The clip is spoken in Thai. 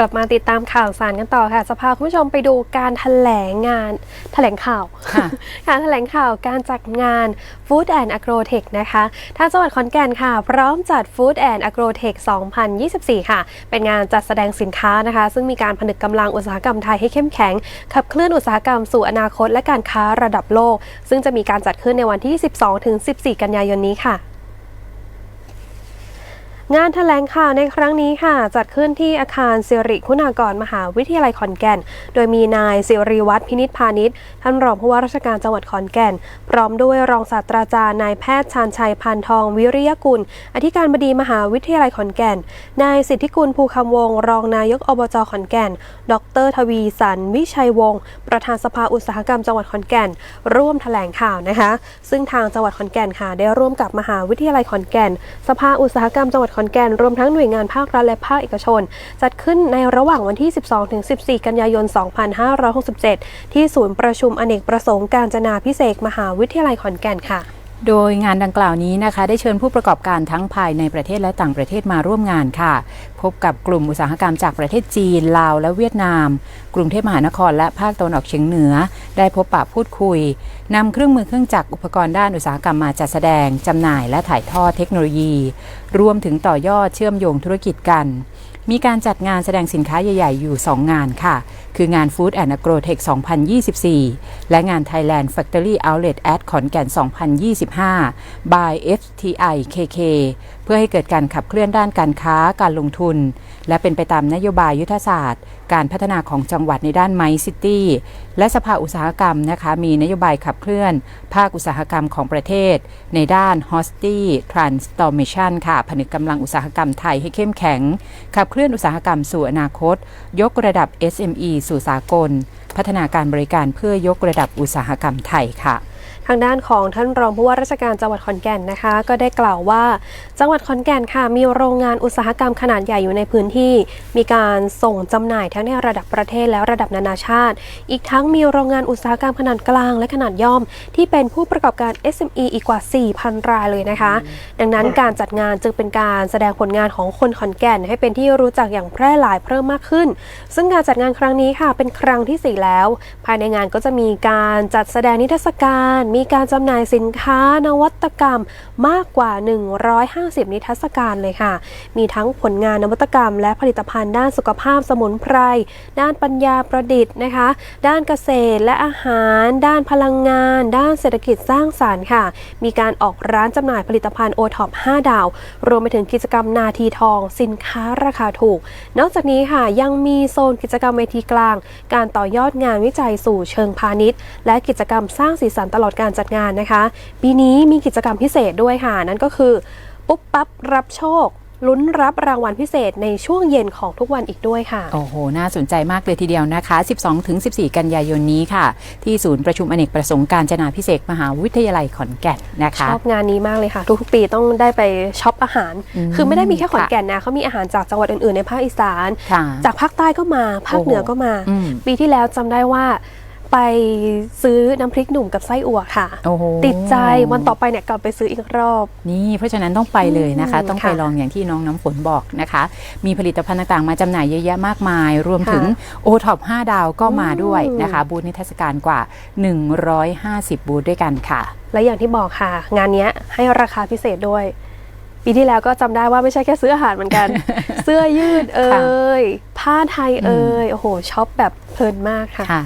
กลับมาติดตามข่าวสารกันต่อค่ะ จะพาคุณผู้ชมไปดูการแถลงงานแถลงข่าวค่ะการแถลงข่าวการจัดงาน Food and Agro Tech นะคะทางจังหวัดขอนแก่นค่ะ พร้อมจัด Food and Agro Tech 2024 ค่ะ เป็นงานจัดแสดงสินค้านะคะ ซึ่งมีการผนึกกำลังอุตสาหกรรมไทยให้เข้มแข็ง ขับเคลื่อนอุตสาหกรรมสู่อนาคตและการค้าระดับโลก ซึ่งจะมีการจัดขึ้นในวันที่ 12-14 กันยายนนี้ค่ะ งานแถลงข่าวในครั้งนี้ค่ะ จัดขึ้นที่อาคารสิริคุณากรมหาวิทยาลัยขอนแก่น โดยมีนายสิริวัฒน์พินิษพาณิชย์ท่านรองผู้ว่าราชการจังหวัดขอนแก่น พร้อมด้วยรองศาสตราจารย์นายแพทย์ชาญชัยพันทองวิริยกุล อธิการบดีมหาวิทยาลัยขอนแก่น นายสิทธิกุลภูคำวงศ์รองนายกอบจขอนแก่น ดร ทวีสันวิชัยวงศ์ประธานสภาอุตสาหกรรมจังหวัดขอนแก่น ร่วมแถลงข่าวนะคะ ซึ่งทางจังหวัดขอนแก่นค่ะได้ร่วมกับมหาวิทยาลัยขอนแก่น สภาอุตสาหกรรมจังหวัดอนแก่นรวมทั้งหน่วยงานภาครัฐและภาคเอกชน จัดขึ้นในระหว่างวันที่ 12-14 กันยายน 2567 ที่ศูนย์ประชุมอเนกประสงค์การจนาพิเศษมหาวิทยาลัยขอนแก่นค่ะ โดยงานดังกล่าวนี้นะคะได้เชิญผู้ประกอบการทั้งภายในประเทศและต่างประเทศมาร่วมงานค่ะ พบกับกลุ่มอุตสาหกรรมจากประเทศจีน ลาวและเวียดนาม กรุงเทพมหานครและภาคตะวันออกเฉียงเหนือ ได้พบปะพูดคุยนำเครื่องมือเครื่องจักรอุปกรณ์ด้านอุตสาหกรรมมาจัดแสดงจำหน่ายและถ่ายทอดเทคโนโลยี รวมถึงต่อยอดเชื่อมโยงธุรกิจกัน มีการจัดงานแสดงสินค้าใหญ่ๆ อยู่ 2 งานค่ะ คืองาน Food and Agro Tech 2024 และงาน Thailand Factory Outlet at ขอนแก่น 2025 by FTI KK พื่อให้เกิดการขับเคลื่อนด้านการค้าการลงทุน และเป็นไปตามนโยบายยุทธศาสตร์ การพัฒนาของจังหวัดในด้านไมซิตี้และสภาอุตสาหกรรมนะคะมีนโยบายขับเคลื่อน ภาคอุตสาหกรรมของประเทศ ในด้าน h o s t y Transformation ค่ะผนึกกำลังอุตสาหกรรมไทยให้เข้มแข็ง ขับเคลื่อนอุตสาหกรรมสู่อนาคต ยกระดับ SME สู่สากล พัฒนาการบริการเพื่อยกระดับอุตสาหกรรมไทยค่ะ ทางด้านของท่านรองผู้ว่าราชการจังหวัดขอนแก่นนะคะ ก็ได้กล่าวว่า จังหวัดขอนแก่นค่ะ มีโรงงานอุตสาหกรรมขนาดใหญ่อยู่ในพื้นที่ มีการส่งจำหน่ายทั้งในระดับประเทศและระดับนานาชาติ อีกทั้งมีโรงงานอุตสาหกรรมขนาดกลางและขนาดย่อม ที่เป็นผู้ประกอบการ SME อีกกว่า 4,000 รายเลยนะคะ ดังนั้นการจัดงานจึงเป็นการแสดงผลงานของคนขอนแก่น ให้เป็นที่รู้จักอย่างแพร่หลายเพิ่มมากขึ้น ซึ่งการจัดงานครั้งนี้ค่ะ เป็นครั้งที่ 4 แล้ว ภายในงานก็จะมีการจัดแสดงนิทรรศการมีีการจำหน่ายสินค้านวัตกรรมมากกว่า 150 นิทรรศการเลยค่ะ มีทั้งผลงานนวัตกรรม และผลิตภัณฑ์ด้านสุขภาพสมุนไพร ด้านปัญญาประดิษฐ์นะคะ ด้านเกษตรและอาหาร ด้านพลังงาน ด้านเศรษฐกิจสร้างสารรค์ค่ะ มีการออกร้านจำหน่ายผลิตภัณฑ์โอท็อป5ดาว รวมไปถึงกิจกรรมนาทีทอง สินค้าราคาถูก นอกจากนี้ค่ะยังมีโซนกิจกรรมเวทีกลาง การต่อยอดงานวิจัยสู่เชิงพาณิชย์ และกิจกรรมสร้างสีสันตลอดการจัดงานนะคะ ปีนี้มีกิจกรรมพิเศษด้วยค่ะ นั่นก็คือ ปุ๊บปั๊บรับโชคลุ้นรับรางวัลพิเศษในช่วงเย็นของทุกวันอีกด้วยค่ะ โอ้โห น่าสนใจมากเลยทีเดียวนะคะ 12-14 กันยายนนี้ค่ะ ที่ศูนย์ประชุมอเนกประสงค์การจนาพิเศษกมหาวิทยาลัยขอนแก่นนะคะ ชอบงานนี้มากเลยค่ะ ทุกๆปีต้องได้ไปช็อปอาหารอืมคือไม่ได้มีแค่ขอนค่ะแก่นนะเขามีอาหารจากจังหวัดอื่นๆในภาคอีสานค่ะจากภาคใต้ก็มา ภาคเหนือก็มาอืมปีที่แล้วจำได้ว่า ไปซื้อน้ำพริกหนุ่มกับไส้อั่วค่ะ โอ้โหติดใจวันต่อไปเนี่ยกลับไปซื้ออีกรอบ นี่เพราะฉะนั้นต้องไปเลยนะคะ อืมต้องไปค่ะลองอย่างที่น้องน้ำฝนบอกนะคะ มีผลิตภัณฑ์ต่างๆ มาจำหน่ายเยอะแยะมากมาย รวมค่ะถึงโอท็อป5ดาวก็มาด้วยอืม นะคะ บูธนิทรรศการกว่า 150 บูธด้วยกันค่ะ และอย่างที่บอกค่ะ งานเนี้ยให้ราคาพิเศษด้วย ปีที่แล้วก็จำได้ว่าไม่ใช่แค่ซื้ออาหารเหมือนกัน เสื้อยืดเอ่ยผ้าไทยเอ่ยโอ้โหช็อปแบบเพลินมากค่ะ ค่ะ